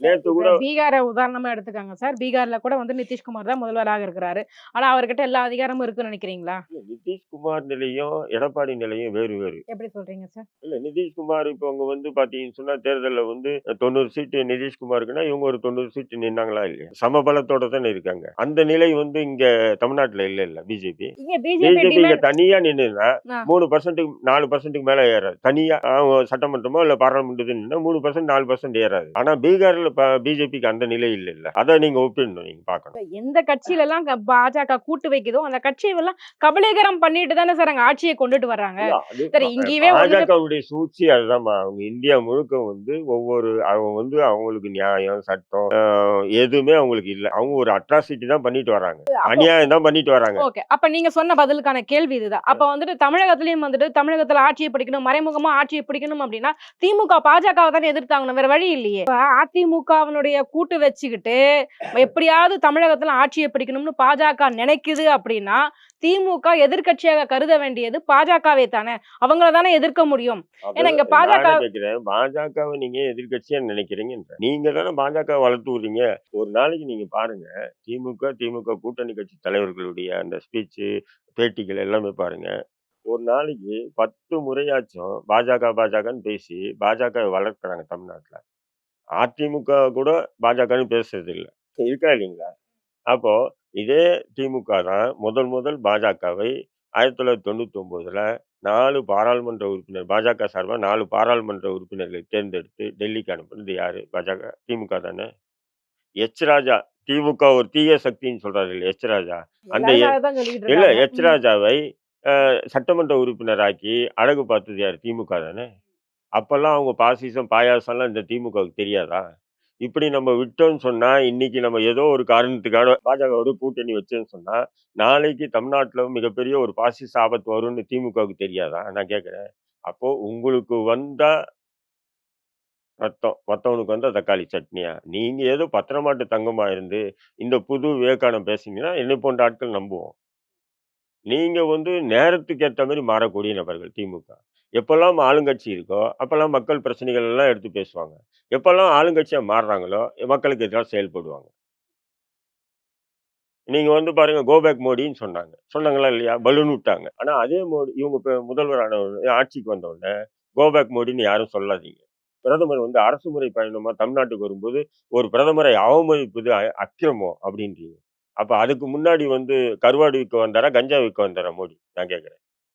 நேத்து கூட பீகாரை உதாரணமா எடுத்துக்காங்க சார். பீகார்ல கூட வந்து நிதிஷ்குமார் தான் முதல்வராக இருக்கிறாரு. ஆனா அவர்கிட்ட எல்லா அதிகாரமும் இருக்குன்னு நினைக்கிறீங்களா? நிதிஷ்குமார் நிலையும் எடப்பாடி நிலையும் வேறு வேறு. எப்படி சொல்றீங்க சார்? இல்ல நிதிஷ்குமார் இப்போ அவங்க வந்து பாத்தீங்கன்னு சொன்னா தேர்தல்ல வந்து தொண்ணூறு சீட்டு நிதிஷ்குமாருக்குன்னா இவங்க ஒரு தொண்ணூறு சீட்டு நின்னாங்களா இல்லையா? சமபலத்தோட தானே இருக்காங்க. அந்த நிலை வந்து இங்க தமிழ்நாட்டுல இல்ல இல்ல பிஜேபி. பிஜேபி இங்க தனியா நின்னுனா ஆ. மூணு பர்சன்ட்டுக்கு நாலு பர்சன்ட்டுக்கு மேல ஏறாது. தனியா அவங்க சட்டமன்றமோ இல்ல பாராளுமன்றத்தில் நின்னா மூணு பர்சன்ட் நாலு பர்சன்ட் ஏறாது. ஆனா பீகார்ல பிஜேபிக்கு அந்த நிலை இல்ல இல்ல அதை நீங்க ஒப்பிடணும் நீங்க பாக்கணும் எந்த கட்சியில எல்லாம் க- பாஜக கூட்டு வைக்குதோ அந்த கட்சியை எல்லாம் கபலீகரம் பண்ணிட்டு தானே சார் அங்க ஆட்சியை கொண்டுட்டு வர்றாங்க. சரி, இங்கேயே பாஜகவுடைய சூழ்ச்சி அதுதான்மா அவங்க இந்தியா முழுக்க வந்து ஒவ்வொரு அவங்க வந்து அவங்களுக்கு நியாயம் சட்டம் எதுவுமே அவங்களுக்கு இல்ல. அவங்க ஒரு அட்ராசிட்டி தான் பண்ணிட்டு வராங்க. அநியாயம் தான் பண்ணிட்டு வராங்க. ஓகே அப்ப நீங்க சொன்ன பதிலுக்கான கேள்வி இதுதான். அப்ப வந்துட்டு தமிழகத்திலயும் வந்துட்டு தமிழகத்துல ஆட்சியை பிடிக்கணும் மறைமுகமா ஆட்சியை பிடிக்கணும் அப்படின்னா திமுக பாஜகவை தானே எதிர்த்தாங்கணும் வேற வழி இல்லையே. இப்ப அதிமுகவினுடைய கூட்டு வச்சுக்கிட்டு எப்படியாவது தமிழகத்துல ஆட்சியை பிடிக்கணும்னு பாஜக நினைக்குது அப்படின்னா திமுக எதிர்க்கட்சியாக கருத வேண்டியது பாஜகவே தானே. அவங்கள தானே எதிர்க்க முடியும். ஏன்னா இங்க பாஜக பாஜகவை நீங்க எதிர்கட்சியா நினைக்கிறீங்கன்ற. நீங்க தானே பாஜக வளர்த்து விடுறீங்க. ஒரு நாளைக்கு நீங்க பாருங்க திமுக திமுக கூட்டணி கட்சி தலைவர்களுடைய அந்த ஸ்பீச் பேட்டிகள் எல்லாமே பாருங்க. ஒரு நாளைக்கு பத்து முறையாச்சும் பாஜக பாஜகன்னு பேசி பாஜக வளர்க்குறாங்க தமிழ்நாட்டுல. அதிமுக கூட பாஜகன்னு பேசுறது இல்ல இருக்கா இல்லைங்களா? அப்போ இதே திமுக தான் முதல் முதல் பாஜகவை ஆயிரத்தி தொள்ளாயிரத்தி தொண்ணூத்தி ஒன்பதுல நாலு பாராளுமன்ற உறுப்பினர் பாஜக சார்பாக நாலு பாராளுமன்ற உறுப்பினர்களை தேர்ந்தெடுத்து டெல்லிக்கு அனுப்புனது யாரு? பாஜக திமுக தானே? எச் ராஜா திமுக ஒரு தீய சக்தின்னு சொல்றாரு இல்ல எச் ராஜா? அந்த இல்ல. எச் ராஜாவை சட்டமன்ற உறுப்பினராக்கி அழகு பார்த்தது யார்? திமுக தானே? அப்போல்லாம் அவங்க பாசிசம் பாயாசம்லாம் இந்த திமுகவுக்கு தெரியாதா? இப்படி நம்ம விட்டோம்னு சொன்னால் இன்னைக்கு நம்ம ஏதோ ஒரு காரணத்துக்காக பாஜகவோட கூட்டணி வச்சோன்னு சொன்னால் நாளைக்கு தமிழ்நாட்டில் மிகப்பெரிய ஒரு பாசிச ஆபத்து வரும்னு திமுகவுக்கு தெரியாதா? நான் கேட்குறேன். அப்போது உங்களுக்கு வந்தால் ரத்தம் மற்றவனுக்கு வந்தால் தக்காளி சட்னியா? நீங்கள் ஏதோ பத்திரமாட்டு தங்கமாக இருந்து இந்த புது விவேகானம் பேசுனீங்கன்னா என்னை போன்ற ஆட்கள் நம்புவோம். நீங்கள் வந்து நேரத்துக்கு ஏற்ற மாதிரி மாறக்கூடிய நபர்கள் திமுக. எப்போல்லாம் ஆளுங்கட்சி இருக்கோ அப்போல்லாம் மக்கள் பிரச்சனைகள் எல்லாம் எடுத்து பேசுவாங்க. எப்போல்லாம் ஆளுங்கட்சியாக மாறுறாங்களோ மக்களுக்கு எதிராக செயல்படுவாங்க. நீங்கள் வந்து பாருங்க கோபேக் மோடின்னு சொன்னாங்க. சொன்னாங்களா இல்லையா? பலூன் விட்டாங்க. ஆனால் அதே மோடி இவங்க இப்போ முதல்வரான ஆட்சிக்கு வந்தவுடனே கோபேக் மோடின்னு யாரும் சொல்லாதீங்க. பிரதமர் வந்து அரசு முறை பயணமாக தமிழ்நாட்டுக்கு வரும்போது ஒரு பிரதமரை அவமதிப்பது அக்கிரமம் அப்படின்றீங்க. அப்போ அதுக்கு முன்னாடி வந்து கருவாடு விற்க வந்தாரா கஞ்சா விற்க வந்தாரா மோடி? நான் கேட்குறேன்.